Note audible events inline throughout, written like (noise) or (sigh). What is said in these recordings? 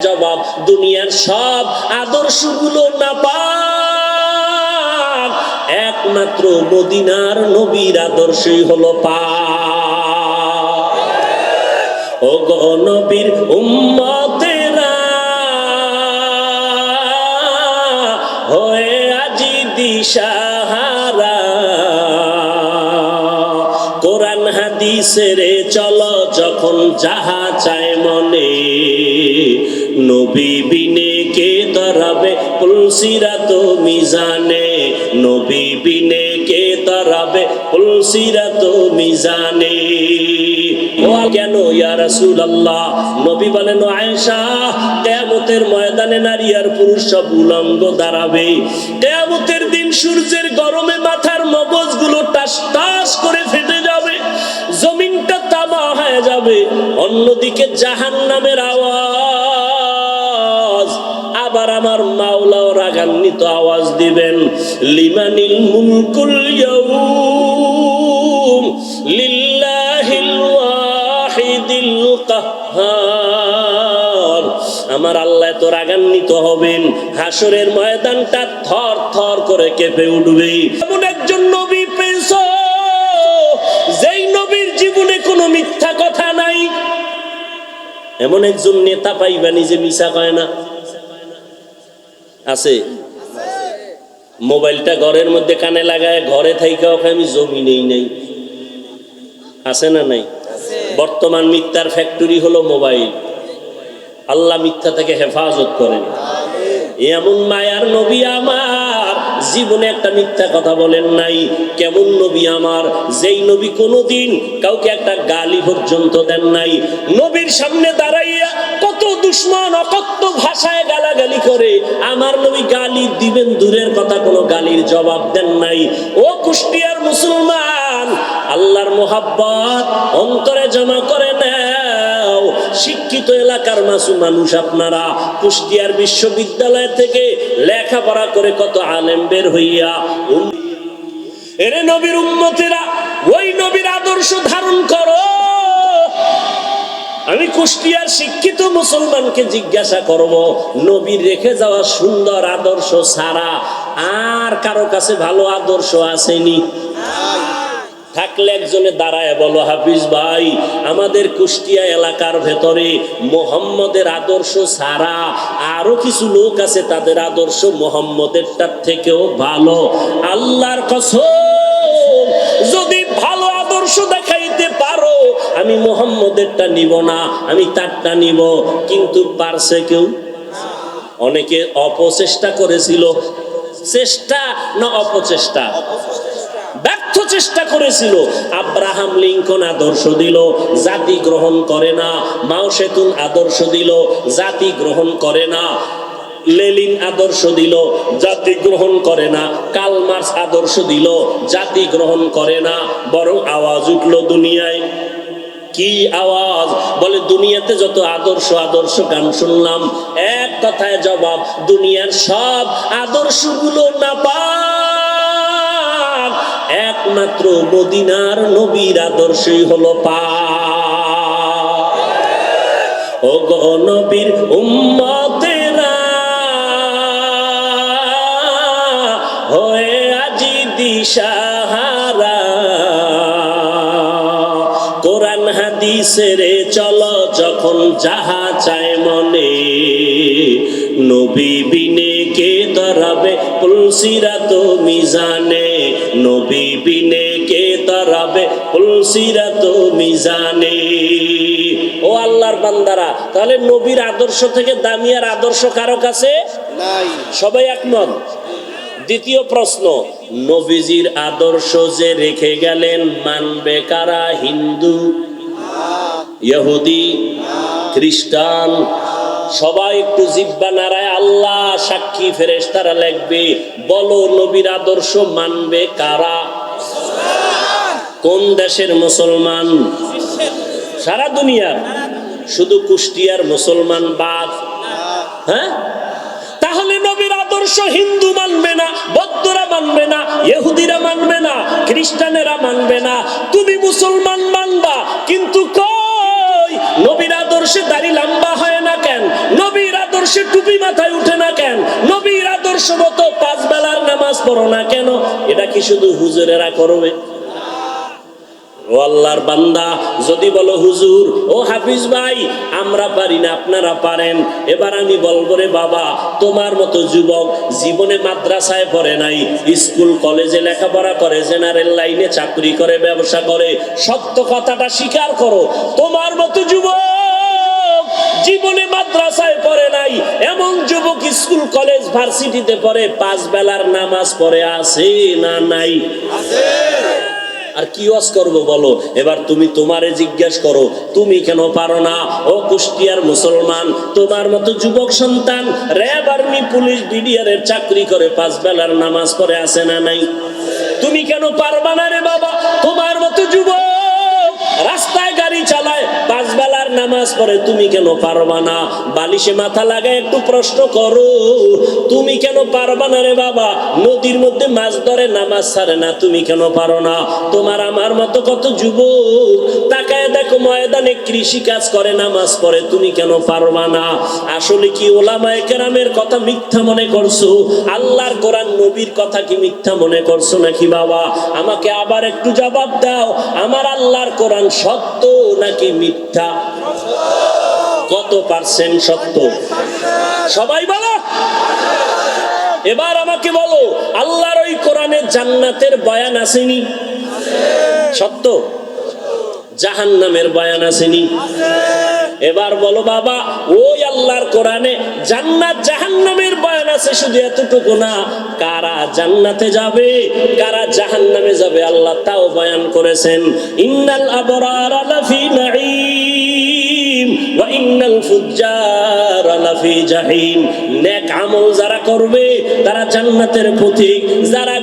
জবাব, দুনিয়ার সব আদর্শগুলো না পাক একমাত্র মদিনার নবীর আদর্শই হলো পাক। ও নবীর উম্মতেরা, হয়ে আজি দিশাহারা হাদিসের চলো, যখন যাহা চায় মনে। নবী বিনে কে তরাবে পুলসিরা তো মিজানে নবী বিনে কে তরাবে পুলসিরা তো মিজানে কেন ইয়া রাসূলুল্লাহ? নবী বলেন আয়েশা, কিয়ামতের ময়দানে নারী আর পুরুষ সব উলঙ্গ দাঁড়াবে। কিয়ামতের দিন সূর্যের গরমে মাথার মগজগুলো টাস টাস করে ফেটে হয়ে যাবে। অন্যদিকে জাহান্নামের আওয়াজ। আবার আমার মাওলাও রাগান্বিত আওয়াজ দিবেন। লিমানিল মুলকুল আমার আল্লাহ তো রাগান্বিত হবেন। হাসরের ময়দানটা থর থর করে কেঁপে উঠবে। এমন একজন নবী পেয়েছ, যেই নবীর জীবনে কোনো মিথ্যা এমন একজন নেতা পাইবা নিজে মিশা কয় না? আছে? মোবাইলটা ঘরের মধ্যে কানে লাগায়, ঘরে থাইকা ওকে আমি জমি নেই। নাই আছে না নাই? বর্তমান মিথ্যার ফ্যাক্টরি হলো মোবাইল। আল্লাহ মিথ্যা থেকে হেফাজত করেন। এমন মায়ার নবী আমার জীবনে একটা মিথ্যা কথা বলেন নাই। কেমন নবী আমার? যেই নবী কোনোদিন কাউকে একটা গালি পর্যন্ত দেন নাই। নবীর সামনে দাঁড়াইয়া কত দুশ্মন অকত্য ভাষায় গালাগালি করে। আমার নবী গালি দিবেন দূরের কথা, কোনো গালির জবাব দেন নাই। ও কুষ্টিয়ার মুসলমান, আল্লাহর মোহাব্বত অন্তরে জমা করে নাও শিক্ষিত এলাকার মাসু মানুষ আপনারা কুষ্টিয়ার বিশ্ববিদ্যালয় থেকে লেখাপড়া করে কত আলেম বের হইয়া এরে নবীর উম্মতেরা, ওই নবীর আদর্শ ধারণ করো। আমি কুষ্টিয়ার শিক্ষিত মুসলমানকে জিজ্ঞাসা করব, নবীর রেখে যাওয়া সুন্দর আদর্শ ছাড়া আর কারও কাছে ভালো আদর্শ আসেনি? থাকলে একজনে দাঁড়ায় বলো, হাফিজ ভাই, আমাদের কুষ্টিয়া এলাকার ভেতরে মোহাম্মদের আদর্শ ছাড়া আরও কিছু লোক আছে, তাদের আদর্শ মোহাম্মদেরটার থেকেও ভালো। আল্লাহর কসম, যদি ভালো আদর্শ দেখাইতে পারো, আমি মোহাম্মদেরটা নিব না, আমি তারটা নিব। কিন্তু পারছে কেউ? অনেকে অপচেষ্টা করেছিল। চেষ্টা না অপচেষ্টা? ব্যর্থ চেষ্টা করেছিল। আব্রাহাম লিঙ্কন আদর্শ দিল, জাতি গ্রহণ করে না। মাও সেতুন আদর্শ দিল, জাতি গ্রহণ করে না। লেলিন আদর্শ দিল, জাতি গ্রহণ করে না। কালমার্স আদর্শ দিল, জাতি গ্রহণ করে না। বরং আওয়াজ উঠল দুনিয়ায়। কি আওয়াজ? বলে, দুনিয়াতে যত আদর্শ আদর্শ গান শুনলাম, এক কথায় জবাব, দুনিয়ার সব আদর্শগুলো না পাক একমাত্র মদিনার নবীর আদর্শই হলো পাক। ও নবীর উম্মতেরা, হয়ে আজি দিশাহারা। কোরআন হাদিসের চলো যখন যাহা চায় মনে, নবী বিনে তরাবে পুলসিরা তো মিজানে নবী বিনে কে তরাবে? পুলসিরা তো মিজানে ও আল্লাহর বান্দারা তাহলে নবীর আদর্শ থেকে দামিয়ার আদর্শ কারও কাছে নাই। সবাই একমত? দ্বিতীয় প্রশ্ন নবীজির আদর্শ যে রেখে গেলেন মানবে কারা হিন্দু? ইহুদি? খ্রিস্টান? সবাই একটু জিব্বা নারায় আল্লাহ সাক্ষী ফেরেশতারা লিখবে, বলো নবীর আদর্শ মানবে কারা? কোন দেশের মুসলমান? সারা দুনিয়ার। শুধু কুষ্টিয়ার মুসলমান বাদ। হ্যাঁ? তাহলে নবীর আদর্শ হিন্দু মানবে না, বৌদ্ধরা মানবে না, ইহুদিরা মানবে না, খ্রিস্টানেরা মানবে না। তুমি মুসলমান মানবা, কিন্তু কই কই নবীর আদর্শে দাড়ি লম্বা হয় না কেন? নবীর আদর্শে টুপি মাথায় উঠে না কেন? নবীর আদর্শ মতো পাঁচ বেলার নামাজ পড়ো না কেন? এটা কি শুধু হুজুরেরা করবে? ও আল্লাহর বান্দা, যদি বলো, হুজুর, ও হাফিজ ভাই, আমরা পারি না, আপনারা পারেন। এবার আমি বলব, রে বাবা, তোমার মতো যুবক জীবনে মাদ্রাসায় পড়ে নাই, স্কুল, কলেজে লেখাপড়া করে, জেনারেল লাইনে চাকরি করে, ব্যবসা করে সত্য কথাটা স্বীকার করো, তোমার মতো যুবক জীবনে মাদ্রাসায় পড়ে নাই, এমন যুবক স্কুল, কলেজ, ভার্সিটিতে পড়ে, পাঁচ বেলার নামাজ পড়ে আছে না নাই? আর কি ওয়াজ করব বলো? এবার তুমি তোমারে জিজ্ঞেস করো, তুমি কেন পারো না? ও কুষ্টিয়ার মুসলমান, তোমার মতো যুবক সন্তান, র্যাব আর্মি, পুলিশ, বিডিআর এর চাকরি করে পাঁচ বেলার নামাজ পড়ে আসে না নাই? তুমি কেন পারবা না রে বাবা? তোমার মতো যুবক! নামাজ পড়ে, তুমি কেন পারবা না? বালিশে মাথা লাগায় একটু প্রশ্ন করো। তুমি কেন পারবা না রে বাবা? নদীর মধ্যে মাছ ধরে, নামাজ ছাড়ে না, তুমি কেন পারো না? তোমার আমার মতো কত যুবক? তাকায় দেখো, ময়দানে কৃষি কাজ করে, নামাজ পড়ে, তুমি কেন পারবা না? আসলে কি ওলামায়ে কেরামের কথা মিথ্যা মনে করছ? আল্লাহর কোরআন নবীর কথা কি মিথ্যা মনে করছ নাকি বাবা? আমাকে আবার একটু জবাব দাও। আমার আল্লাহর কোরআন সত্য নাকি মিথ্যা? কত পার্সেন্ট সত্য? সবাই বলো। এবার আমাকে বলো, আল্লাহর ওই কোরআনে জান্নাতের বয়ান আসেনি? সত্য? জাহান নামের বয়ান আসেনি? এবার বলো, বাবা, ওই আল্লাহর কোরআনে জান্নাত জাহান্নামের বয়ান আছে শুধু এতটুকু না? কারা জান্নাতে যাবে, কারা জাহান্নামে যাবে? আল্লাহ তাও বয়ান করেছেন, ইন্নাল আবরার লাফি নাঈম। নেক আমল যারা করবে তারা জান্নাতের পথিক যারা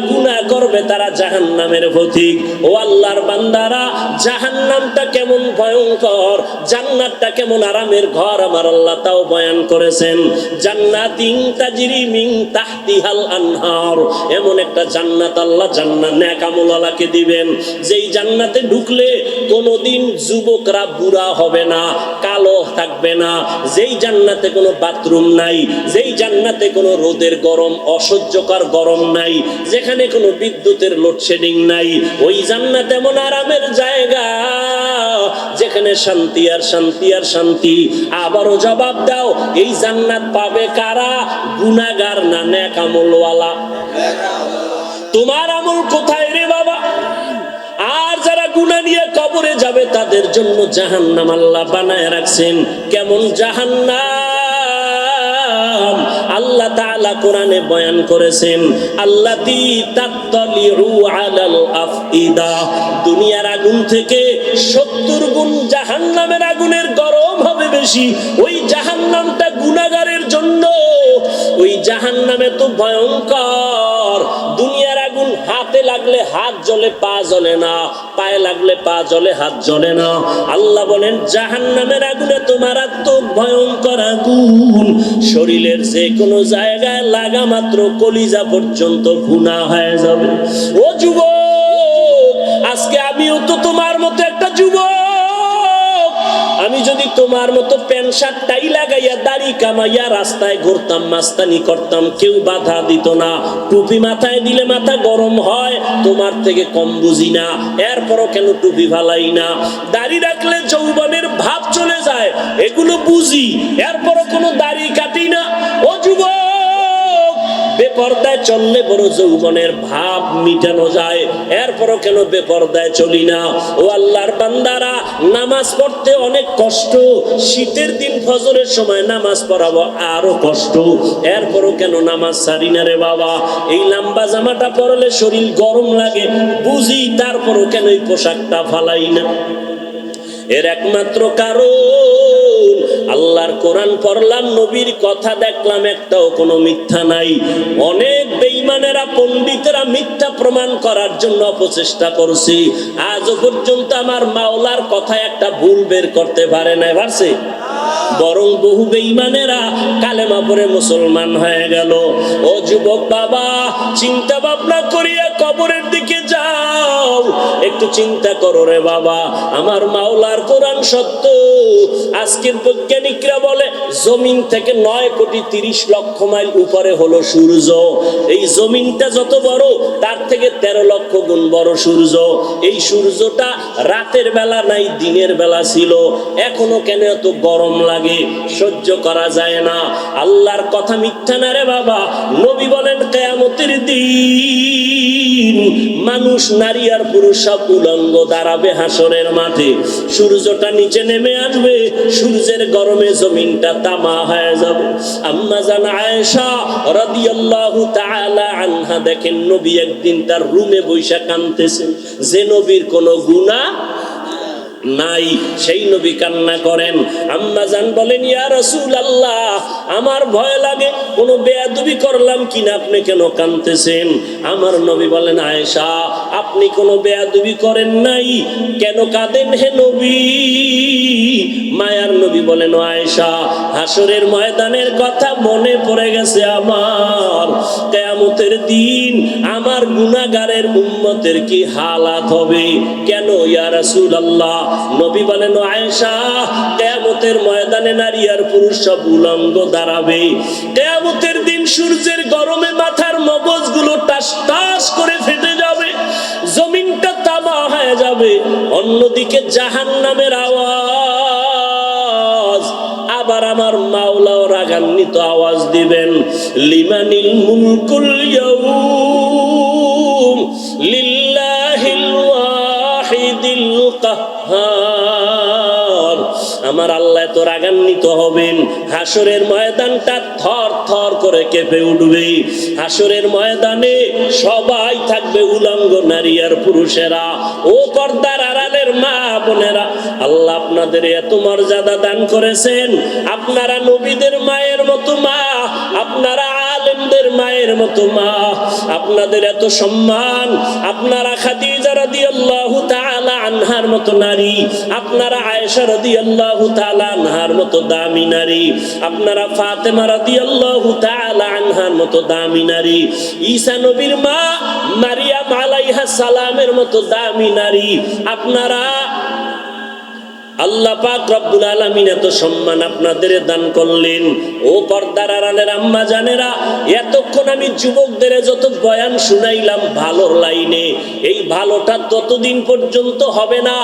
করবে তারা জাহান্নামের পথিক ও আল্লাহর বান্দারা, জাহান্নামটা কেমন ভয়ঙ্কর, জান্নাতটা কেমন আরামের ঘর আমার আল্লাহ তাও বয়ান করেছেন। আনহার, এমন একটা জান্নাত আল্লাহ জান্নাত নেক আমলওয়ালাকে দিবেন। যেই জান্নাতে ঢুকলে কোনোদিন যুবকরা বুড়া হবে না, কালো থাকবে না। যেই জান্নাতে কোনো বাথরুম নাই, যেই জান্নাতে কোনো রোদের গরম, অসহ্যকর গরম নাই, যেখানে কোনো বিদ্যুতের লোডশেডিং নাই, ওই জান্নাত এমন আরামের জায়গা যেখানে শান্তি আর শান্তি আর শান্তি। আবারও জবাব দাও, এই জান্নাত পাবে কারা? গুনাগার না নেক আমলওয়ালা তোমার আমল কোথায় রে বাবা? আর যারা গুণা নিয়ে কবরে যাবে, তাদের জন্য জাহান্নাম আল্লাহ বানায় রাখছেন। কেমন জাহান্নাম? আল্লাহ তাআলা কোরআনে বয়ান করেছেন, আল্লাতি আলাল দুনিয়ার আগুন থেকে 70 গুণ জাহান্নামের আগুনের গরম হবে বেশি। ওই জাহান্নামটা গুনাহগারের জন্য। ওই জাহান্নামে তো ভয়ঙ্কর। আগুন হাতে লাগলে হাত জ্বলে, পা জ্বলে না। পায়ে লাগলে পা জ্বলে, হাত জ্বলে না। আল্লাহ বলেন জাহান নামের আগুনে তোমার আত্ম ভয়ঙ্কর আগুন। শরীরের যে কোনো জায়গায় লাগা মাত্র কলিজা পর্যন্ত ঘুনা হয়ে যাবে। ও যুব আজকে আমিও তো তোমার মতো তোমার মতো প্যান্ট শার্টটাই লাগাইয়া দাড়ি কামাইয়া রাস্তায় ঘুরতাম, মাস্তানি করতাম, কেউ বাধা দিত না। টুপি মাথায় দিলে মাথা গরম হয়, তোমার থেকে কম বুঝি না, এরপরও কেন টুপি ফালাই না? দাড়ি রাখলে যৌবনের ভাব চলে যায়, এগুলো বুঝি, এরপরও কোনো দাড়ি কাটি না। বেপর্দায় চললে বড় যৌবনের ভাব মিটানো যায়। এরপরও কেন বেপর্দায় চলি না? ও আল্লাহর বান্দারা, নামাজ পড়তে অনেক কষ্ট, শীতের দিন ফজরের সময় নামাজ পড়াবো আরও কষ্ট। এরপরও কেন নামাজ সারি না রে বাবা? এই লম্বা জামাটা পরলে শরীর গরম লাগে, বুঝি তারপরও কেন এই পোশাকটা ফালাই না? এর একমাত্র কারণ আল্লাহর কোরআন পড়লাম, নবীর কথা দেখলাম, একটাও কোনো মিথ্যা নাই। অনেক বেঈমানেরা, পণ্ডিতেরা মিথ্যা প্রমাণ করার জন্য অপচেষ্টা করছি। আজও পর্যন্ত আমার মাওলার কথা একটা ভুল বের করতে পারে নাই, পারছে? বরং বহু বেঈমানেরা কালেমা পরে মুসলমান হয়ে গেল। ও যুবক বাবা, চিন্তা ভাবনা করিয়া কবরের হও একটু চিন্তা করো রে বাবা, আমার মাওলার কোরআন সত্য। আজকের বৈজ্ঞানিকরা বলে, জমিন থেকে নয় কোটি তিরিশ লক্ষ মাইল উপরে হলো সূর্য। এই জমিনটা যত বড়, তার থেকে তেরো লক্ষ গুণ বড় সূর্য। এই সূর্যটা রাতের বেলা নাই, দিনের বেলা ছিল। এখনও কেন এত গরম লাগে? সহ্য করা যায় না। আল্লাহর কথা মিথ্যা না রে বাবা। নবী বলেন, কেয়ামতের দিন মানুষ, নারী আর পুরুষ সব দাঁড়াবে হাসরের মাঠে। সূর্যটা নিচে নেমে আসবে, সূর্যের গরমে জমিনটা তামা হয়ে যাবে। আম্মা জান আয়েশা রাদিয়াল্লাহু তাআলা আনহা দেখেন, নবী একদিন তার রুমে বৈশা কানতেছেন যে নবীর কোনো গুনাহ নাই, সেই নবী কান্না করেন। আম্মা জান বলেন, ইয়া রাসূল আল্লাহ আমার ভয় লাগে, কোনো বেয়াদবি করলাম কিনা, আপনি কেন কানতেছেন আমার নবী বলেন, আয়েশা, আপনি কোনো বেয়াদবি করেন নাই, কেন কাঁদেন হে নবী? মায়ার নবী বলেন, আয়েশা হাসরের ময়দানের কথা মনে পড়ে গেছে আমার। কেয়ামতের দিন আমার গুনাহগারের উম্মতের কি হালাত হবে? কেন, ইয়া রাসূলুল্লাহ নবী বলেন, আয়েশা, কেয়ামতের ময়দানে নারী আর পুরুষ সব উলঙ্গ দাঁড়াবে। কেয়ামতের দিন সূর্যের গরমে মাথার মগজগুলো টাস টাস করে ফেটে যাবে, জমিনটা তামা হয়ে যাবে। অন্যদিকে জাহান্নামের আওয়াজ, আবার আমার মাওলাও রাগান্বিত আওয়াজ দিবেন, লিমানিল মুলকুল ইয়াউম আমার আল্লাহ তো রাগান্বিত হবেন। হাসরের ময়দানটা থর থর করে কেঁপে উঠবে। হাসরের ময়দানে সবাই থাকবে উলঙ্গ নারী আর পুরুষেরা। ও পর্দার আড়ালের মা বোনেরা, আল্লাহ আপনাদের এত মর্যাদা দান করেছেন। আপনারা নবীদের মায়ের মতো মা, আপনারা আলেমদের মায়ের মতো মা। আপনাদের এত সম্মান, আপনারা খাদিজা রাদিয়াল্লাহু তাআলা আনহার মতো নারী, আপনারা আয়েশা রদি আল্লাহ আনহার মতো দামি নারী, আপনারা ফাতেমা রদি আল্লাহ আনহার মতো দামি নারী, ঈসা নবীর মা মারিয়া মালাইহা সালামের মতো দামি নারী, আপনারা আল্লাহ পাক রব্বুল আলামিন এত সম্মান আপনাদের দান করলেন। ও পর্দার আড়ালের আম্মা জানেরা, এতক্ষণ আমি যুবকদের যত বয়ান শুনাইলাম ভালোর লাইনে, এই ভালোটা ততদিন পর্যন্ত হবে না।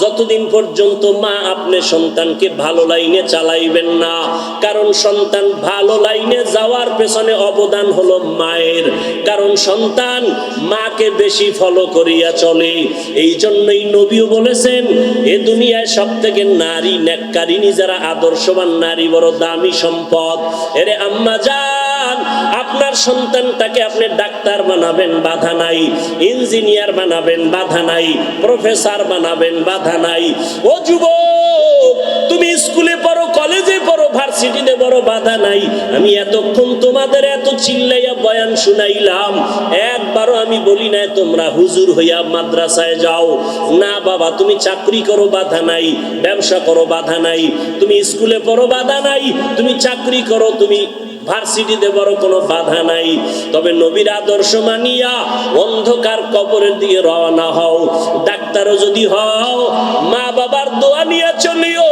যতদিন পর্যন্ত মা আপনি সন্তানকে ভালো লাইনে চালাইবেন না। কারণ সন্তান ভালো লাইনে যাওয়ার পেছনে অবদান হলো মায়ের। কারণ সন্তান মাকে বেশি ফলো করিয়া চলে। এই জন্যই নবীও বলেছেন, এ দুনিয়ায় সব থেকে নারী নেককারিনী যারা আদর্শবান, নারী বড় দামি সম্পদ। এরে আম্মা যান আপনার সন্তানটাকে আপনি ডাক্তার বানাবেন, বাধা নাই। ইঞ্জিনিয়ার বানাবেন, বাধা নাই। প্রফেসর বানাবেন, বাধা নাই। ও যুবক, তুমি স্কুলে পড়ো, কলেজে ভার্সিটিতে বড় বাধা নাই। আমি এতক্ষণ তোমাদের এত চিল্লাইয়া বয়ান শুনাইলাম। একবারও আমি বলি না তোমরা হুজুর হইয়া মাদ্রাসায় যাও। না বাবা, তুমি চাকরি করো, বাধা নাই। ব্যবসা করো, বাধা নাই। তুমি স্কুলে পড়ো, বাধা নাই। তুমি চাকরি করো, তুমি ভার্সিটিতে বড় কোনো বাধা নাই। তবে নবীর আদর্শ মানিয়া অন্ধকার কবরের দিকে রওনা হও। ডাক্তারও যদি হও, মা বাবার দোয়া নিয়ে চলিও।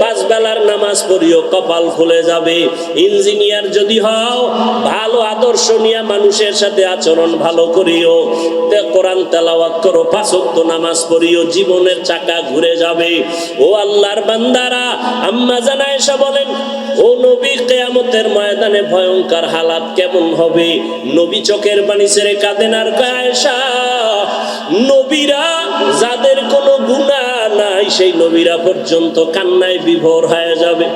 পাঁচ বেলার নামাজ পড়িও, কপাল খুলে যাবে। ইঞ্জিনিয়ার যদি হও, ভালো আদর্শ নিয়ে মানুষের সাথে আচরণ ভালো করিও। কোরআন তেলাওয়াত করো পাঁচক্ত নামাজ পড়িও, জীবনের চাকা ঘুরে যাবে। ও আল্লাহর বান্দারা, আম্মা জানা এসা বলেন ও নবী কেয়ামতের ময়দানে ভয়ঙ্কর হালাত কেমন হবে? নবী চোখের পানি ছেড়ে কাঁদেন আর কায়সা নবীরা যাদের কোনো গুণা নাই, সেই নবীরা পর্যন্ত কান্নায় বিভোর হয়ে যাবে।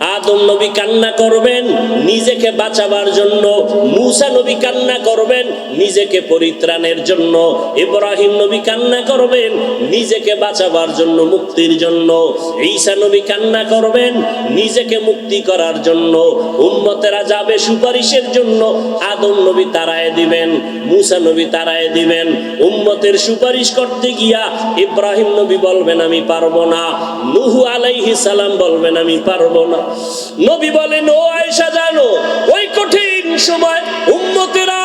আদম নবী কান্না করবেন, নিজেকে বাঁচাবার জন্য, মুসা নবী কান্না করবেন, নিজেকে পরিত্রাণের জন্য, ইব্রাহিম নবী কান্না করবেন, নিজেকে বাঁচাবার জন্য, মুক্তির জন্য, ঈসা নবী কান্না করবেন, নিজেকে মুক্তি করার জন্য, উম্মতেরা যাবে সুপারিশের জন্য, আদম নবী তারায় দিবেন, মুসা নবী তারায় দিবেন, উম্মতের সুপারিশ করতে গিয়া ইব্রাহিম নবী বলবেন, আমি পারব না। নুহু আলাইহি সালাম বলবেন, আমি পারব না। নবী বলেন, ও আয়েশা, জানো, ওই কঠিন সময় উম্মতেরা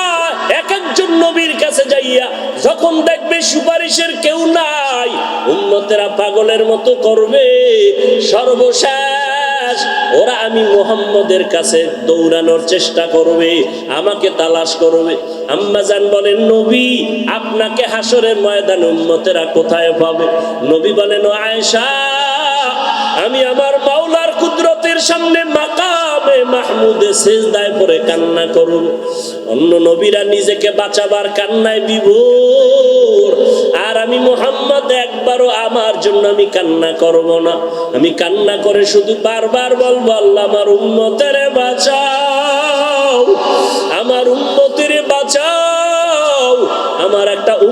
এক একজন নবীর কাছে যাইয়া যখন দেখবে সুপারিশের কেউ নাই উন্মতেরা পাগলের মতো করবে। সর্বশেষ ওরা আমি মোহাম্মদের কাছে দৌড়ানোর চেষ্টা করবে, আমাকে তালাশ করবে। আম্মাজান বলেন, নবী, আপনাকে হাসরের ময়দান উন্মতেরা কোথায় পাবে? নবী বলেন আয়েশা, আমি আমার মাওলার কুদরতের সামনে মাকামে মাহমুদে সেজদায় পরে কান্না করুন। অন্য নবীরা নিজেকে বাঁচাবার কান্নায় বিভোর। আর আমি মোহাম্মদ একবারও আমার জন্য আমি কান্না করব না। আমি কান্না করে শুধু বারবার বলব, আল্লাহ আমার উন্মতের বাঁচাও।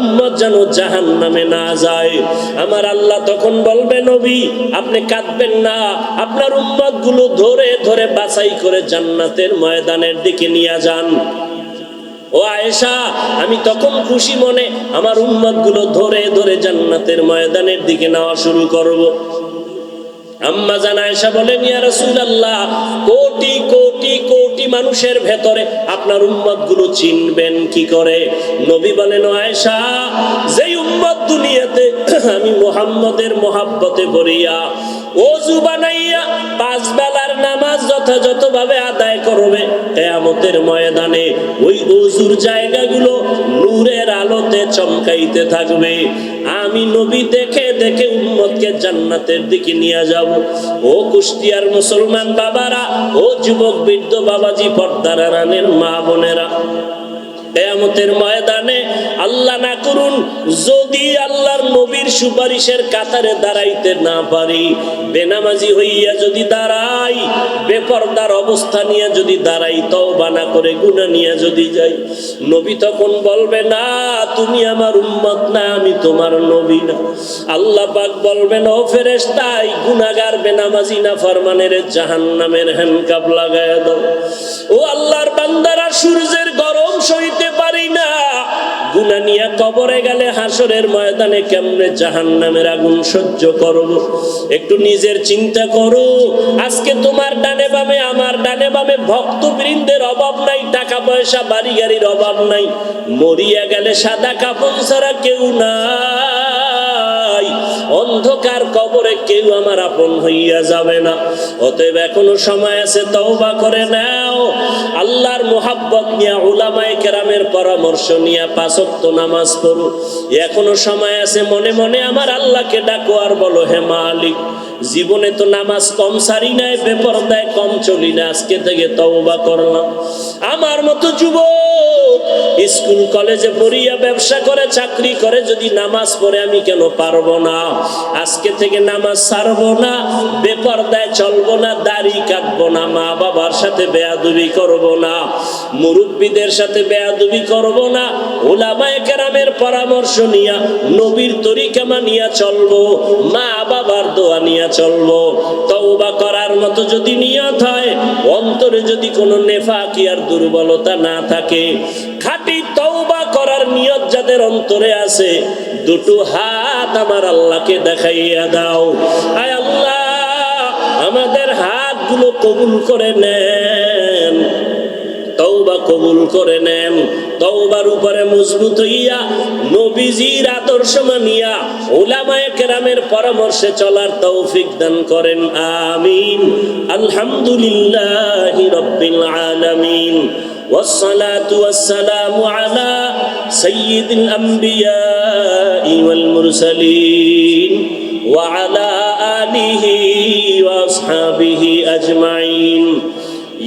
উম্মত যেন জাহান নামে না যায়। আমার আল্লাহ তখন বলবে, নবী, আপনি কাঁদবেন না। আপনার উম্মতগুলো ধরে ধরে বাছাই করে জান্নাতের ময়দানের দিকে নিয়ে যান। ও আয়েশা, আমি তখন খুশি মনে আমার উম্মতগুলো ধরে ধরে জান্নাতের ময়দানের দিকে নেওয়া শুরু করব। আম্মা জান আয়েশা বলেন, ইয়া রাসূলুল্লাহ কোটি কোটি কোটি মানুষের ভেতরে আপনার উম্মতগুলো চিনবেন কি করে? নবী বলেন, আয়েশা, যেই উম্মত দুনিয়াতে (clears throat) আমি মোহাম্মদের মহাব্বতে ভরিয়া ওযু বানাইয়া পাঁচ বেলার নামাজ যথাযথভাবে আদায় করবে। কেয়ামতের ময়দানে ওই ওজুর জায়গাগুলো নূরের আলোতে চমকাইতে থাকবে। আমি নবী দেখে দেখে উম্মতকে জান্নাতের দিকে নিয়ে যাব। ও কুষ্টিয়ার মুসলমান বাবারা, ও যুবক বৃদ্ধ বাবাজি, পর্দার রানের মা বোনেরা। কেয়ামতের ময়দানে আল্লাহ না করুন, যদি আল্লাহর নবীর সুপারিশের কাতারে দাঁড়াইতে না পারি, বেনামাজি হইয়া যদি দাঁড়াই, বেপরদার অবস্থা নিয়ে যদি দাঁড়াই তও বানা করে গুণা নিয়ে যদি যাই নবী তখন বলবে, না, তুমি আমার উম্মত না, আমি তোমার নবী না। আল্লাহ পাক বলবেন, ও ফেরেশতাই গুনাগার বেনামাজি না ফরমানের জাহান নামের হ্যান্ডকাপ লাগায় দাও। ও আল্লাহর বান্দারা, সূর্যের গরম সইতে পারি না গুনা নিয়ে কবরে গেলে হাসরের ময়দানে কেমনে জাহান নামের আগুন সহ্য করব? একটু নিজের চিন্তা করো। আজকে তোমার ডানে বামে, আমার ডানে বামে ভক্তবৃন্দের অভাব নাই টাকা পয়সা বাড়ি গাড়ির অভাব নাই। মরিয়া গেলে সাদা কাপড় ছাড়া কেউ নাই। অন্ধকার কবরে কেউ আমার আপন হইয়া যাবে না। অতএব এখনও সময় আছে, তওবা করে নাও। আল্লাহর মোহাব্বত নিয়ে, উলামায়ে কেরামের পরামর্শ নিয়ে পাঁচক্ত নামাজ পড়ো। এখনও সময় আছে, মনে মনে আমার আল্লাহকে ডাকো আর বলো, হে মালিক জীবনে তো নামাজ কম সারি নাই, বেপরদায় কম চলি না, আজকে থেকে তওবা করলাম। আমার মতো যুবক, স্কুল, কলেজে পড়িয়া ব্যবসা করে, চাকরি করে, যদি নামাজ পড়ে আমি কেন পারব না? আজকে থেকে নামাজ ছাড়বো না, বেপরদায় চলবো না, দাড়ি কাটবো না মা বাবার সাথে বেয়াদুবি করব না। মুরব্বীদের সাথে বেয়াদুবি করব না ওলামায়ে কেরামের পরামর্শ নিয়া, নবীর তরিকা মানিয়া চলবো, মা বাবার দোয়া নিয়া চলবো। তওবা করার মতো যদি নিয়ত হয়, অন্তরে যদি কোনো নেফাকি আর দুর্বলতা না থাকে, খাঁটি তওবা করার নিয়ত যাদের অন্তরে আছে, দুটো হাত আমার আল্লাহকে দেখাইয়া দাও। আয় আল্লাহ, আমাদের হাতগুলো কবুল করে নেন তওবা কবুল করে নেন তওবার উপরে মজবুত হইয়া নবীজির আদর্শ মানিয়া উলামায়ে কেরামের পরামর্শে চলার তৌফিক দান করেন আমিন আলহামদুলিল্লাহি রাব্বিল আলামিন والصلاة والسلام على سيد الأنبياء والمرسلين وعلى آله وأصحابه أجمعين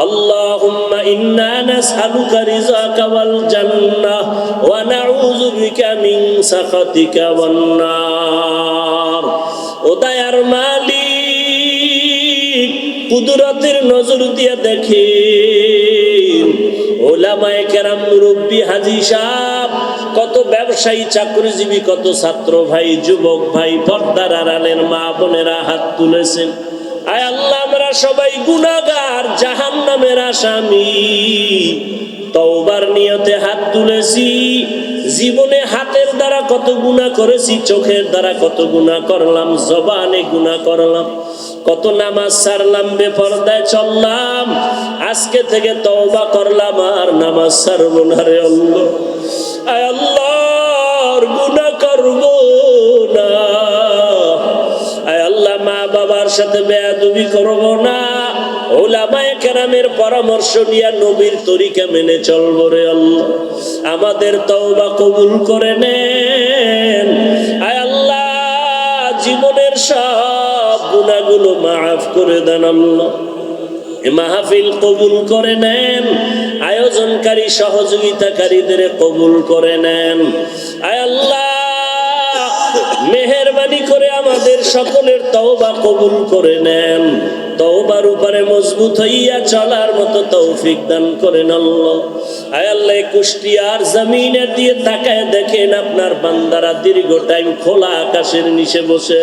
اللهم إنا نسألك رزاك والجنة ونعوذ بك من سخطك والنار উদয়ার মালিক কুদরতের নজর দিয়ে দেখেন ওলামায়ে কেরাম মুরব্বী হাজি সাহ কত ব্যবসায়ী চাকরিজীবী কত ছাত্র ভাই যুবক ভাই পর্দার আড়ালের মা বোনেরা হাত তুলেছেন আয় আল্লাহ, আমরা সবাই গুনাগার জাহান নামের আসামি। তওবার নিয়তে হাত তুলেছি। জীবনে হাতের দ্বারা কত গুণা করেছি, চোখের দ্বারা কত গুণা করলাম, জবানে গুণা করলাম। কত নামাজ সারলাম, বেপরদায় চললাম। আজকে থেকে তওবা করলাম, আর নামাজ সারব না রে আল্লাহ। আয় আল্লাহর গুণা করব না। বাবার সাথে বেয়াদবি করব না। ওলামায়ে কেরামের পরামর্শ নিয়ে নবীর তরিকা মেনে চলবো রে আল্লাহ। আমাদের তওবা কবুল করে নেন। আয় আল্লাহ, জীবনের সব গুণাগুলো মাফ করে দেন আল্লাহ। মাহফিল কবুল করে নেন। আয়োজনকারী সহযোগিতাকারীদের কবুল করে নেন। আয় আল্লাহ মেহরবানি করে আমাদের সকলের তওবা কবুল করে নেন। তওবার উপরে মজবুত হইয়া চলার মতো তৌফিক দান করেন আল্লাহ। আয় আল্লাহ কুষ্টিয়ার জমিনের দিয়ে তাকায় দেখেন আপনার বান্দারা দীর্ঘ টাইম খোলা আকাশের নিচে বসে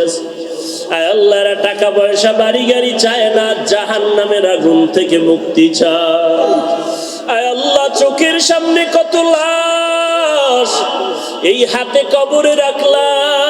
আয় আল্লাহরা টাকা পয়সা, বাড়ি গাড়ি চায় না জাহান নামের আগুন থেকে মুক্তি চায়। আয় আল্লাহ, চোখের সামনে কত লাশ, এই হাতে কবরে রাখলাম।